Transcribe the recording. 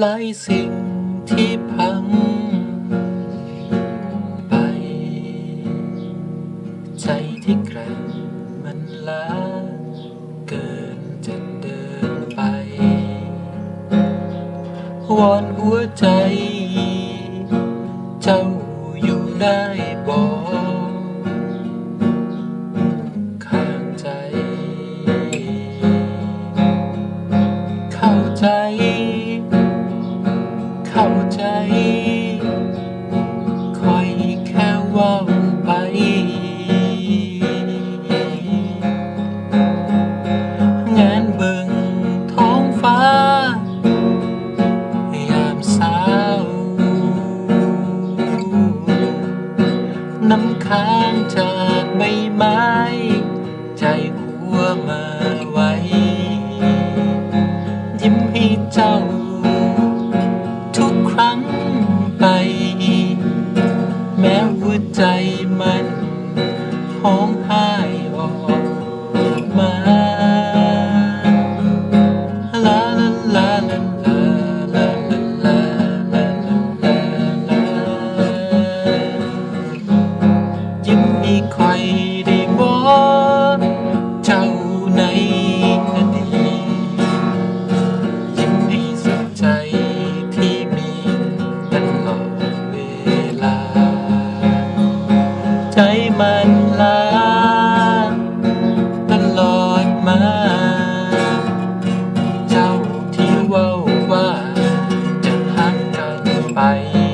หลายสิ่งที่พังไป ใจที่แกร่งมันล้าเกินจะเดินไป วอนหัวใจ เจ้าอยู่ได้บอก เข้าใจ คอยแค่ว่าไป งานเบิ่งท้องฟ้า ยามสาว น้ำค้างจากใบไม้ ของพายออกมาลาลาลาลาลาลาลาลาลาลาจิ้มมีคอ 白。衣